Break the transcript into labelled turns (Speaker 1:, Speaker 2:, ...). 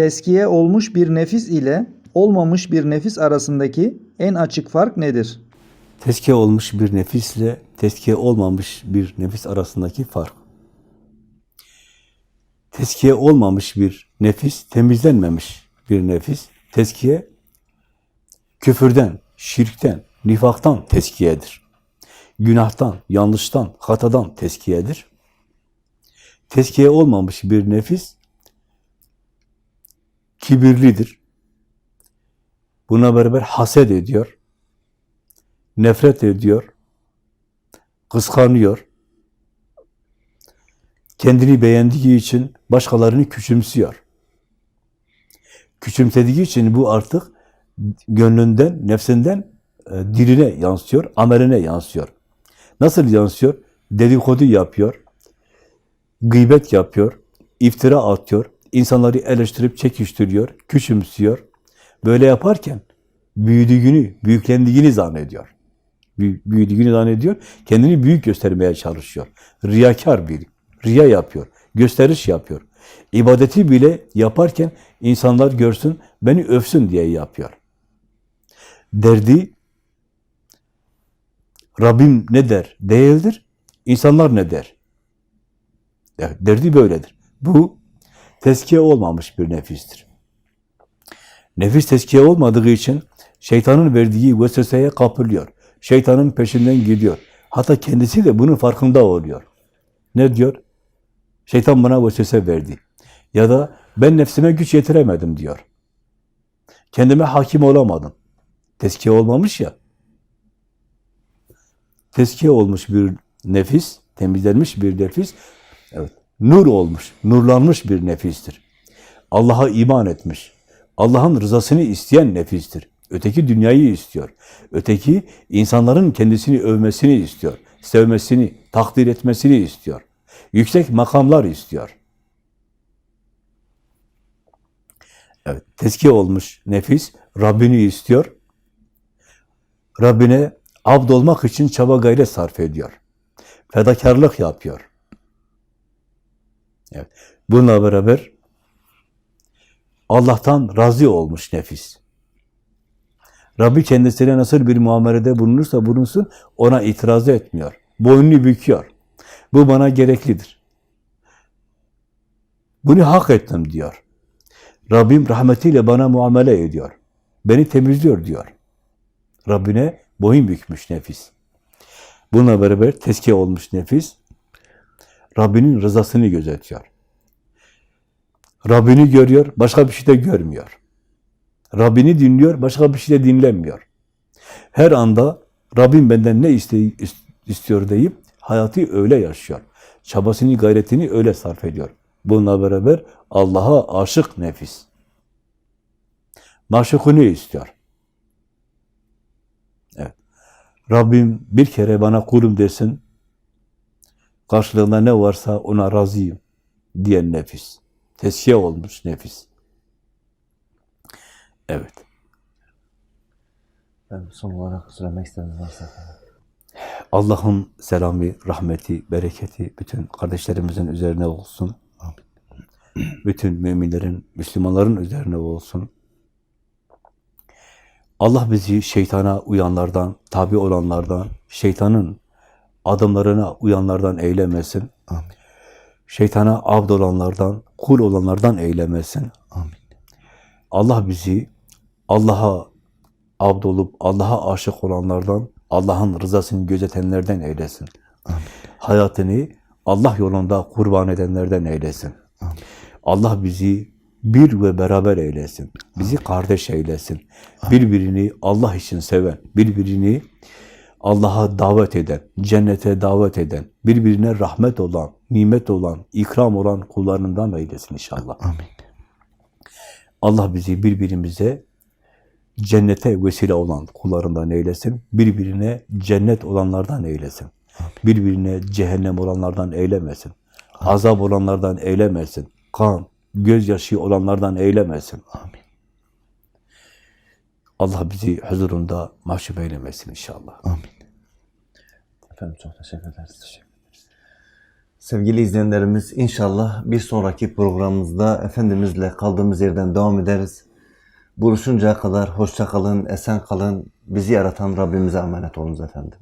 Speaker 1: Teskiye olmuş bir nefis ile olmamış bir nefis arasındaki en açık fark nedir?
Speaker 2: Tezkiye olmuş bir nefisle tezkiye olmamış bir nefis arasındaki fark. Tezkiye olmamış bir nefis, temizlenmemiş bir nefis. Tezkiye küfürden, şirkten, nifaktan tezkiyedir. Günahtan, yanlıştan, hatadan tezkiyedir. Tezkiye olmamış bir nefis kibirlidir. Buna beraber haset ediyor, nefret ediyor, kıskanıyor, kendini beğendiği için başkalarını küçümsüyor. Küçümsediği için bu artık gönlünden, nefsinden e, diline yansıyor, ameline yansıyor. Nasıl yansıyor? Dedikodu yapıyor, gıybet yapıyor, iftira atıyor, insanları eleştirip çekiştiriyor, küçümsüyor. Böyle yaparken büyüdüğünü, büyüklendiğini zannediyor. Büy- Büyüdüğünü zannediyor, kendini büyük göstermeye çalışıyor. Riyakar biri, riya yapıyor, gösteriş yapıyor. İbadeti bile yaparken insanlar görsün, beni övsün diye yapıyor. Derdi Rabbim ne der değildir, insanlar ne der? Derdi böyledir. Bu tezkiye olmamış bir nefistir. Nefis tezkiye olmadığı için şeytanın verdiği vesveseye kapılıyor. Şeytanın peşinden gidiyor. Hatta kendisi de bunun farkında oluyor. Ne diyor? Şeytan bana vesvese verdi. Ya da ben nefsime güç yetiremedim diyor. Kendime hakim olamadım. Tezkiye olmamış ya. Tezkiye olmuş bir nefis, temizlenmiş bir nefis, evet, nur olmuş, nurlanmış bir nefistir. Allah'a iman etmiş, Allah'ın rızasını isteyen nefistir. Öteki dünyayı istiyor. Öteki insanların kendisini övmesini istiyor. Sevmesini, takdir etmesini istiyor. Yüksek makamlar istiyor. Evet, tezkiye olmuş nefis Rabbini istiyor. Rabbine abd olmak için çaba gayret sarf ediyor. Fedakarlık yapıyor. Evet. Bununla beraber Allah'tan razı olmuş nefis. Rabbi kendisine nasıl bir muamelede bulunursa bulunsun ona itiraz etmiyor. Boynunu büküyor. Bu bana gereklidir. Bunu hak ettim diyor. Rabbim rahmetiyle bana muamele ediyor. Beni temizliyor diyor. Rabbine boyun bükmüş nefis. Bununla beraber tezkiye olmuş nefis, Rabbinin rızasını gözetiyor. Rabbini görüyor, başka bir şey de görmüyor. Rabbini dinliyor, başka bir şey de dinlemiyor. Her anda Rabbim benden ne istiyor deyip hayatı öyle yaşıyor. Çabasını, gayretini öyle sarf ediyor. Bununla beraber Allah'a aşık nefis. Maşukunu istiyor. Evet. Rabbim bir kere bana kulum desin, karşılığında ne varsa ona razıyım diyen nefis. Teskiye olmuş nefis. Evet.
Speaker 3: Ben son olarak söylemek istediğiniz varsa.
Speaker 2: Allah'ın selamı, rahmeti, bereketi bütün kardeşlerimizin üzerine olsun. Bütün müminlerin, Müslümanların üzerine olsun. Allah bizi şeytana uyanlardan, tabi olanlardan, şeytanın adımlarına uyanlardan eylemesin.
Speaker 3: Amin.
Speaker 2: Şeytana abd olanlardan, kul olanlardan eylemesin.
Speaker 3: Amin.
Speaker 2: Allah bizi Allah'a abd olup Allah'a aşık olanlardan, Allah'ın rızasını gözetenlerden eylesin.
Speaker 3: Amin.
Speaker 2: Hayatını Allah yolunda kurban edenlerden eylesin.
Speaker 3: Amin.
Speaker 2: Allah bizi bir ve beraber eylesin. Bizi kardeş eylesin. Birbirini Allah için seven, birbirini Allah'a davet eden, cennete davet eden, birbirine rahmet olan, nimet olan, ikram olan kullarından eylesin inşallah.
Speaker 3: Amin.
Speaker 2: Allah bizi birbirimize cennete vesile olan kullarından eylesin. Birbirine cennet olanlardan eylesin. Birbirine cehennem olanlardan eylemesin. Azap olanlardan eylemesin. Kan, gözyaşı olanlardan eylemesin.
Speaker 3: Amin.
Speaker 2: Allah bizi huzurunda mahcup eylemesin inşallah.
Speaker 3: Amin. Efendim çok teşekkür ederiz. Teşekkür Sevgili izleyenlerimiz inşallah bir sonraki programımızda Efendimizle kaldığımız yerden devam ederiz. Buluşuncaya kadar hoşça kalın, esen kalın. Bizi yaratan Rabbimize emanet olunuz efendim.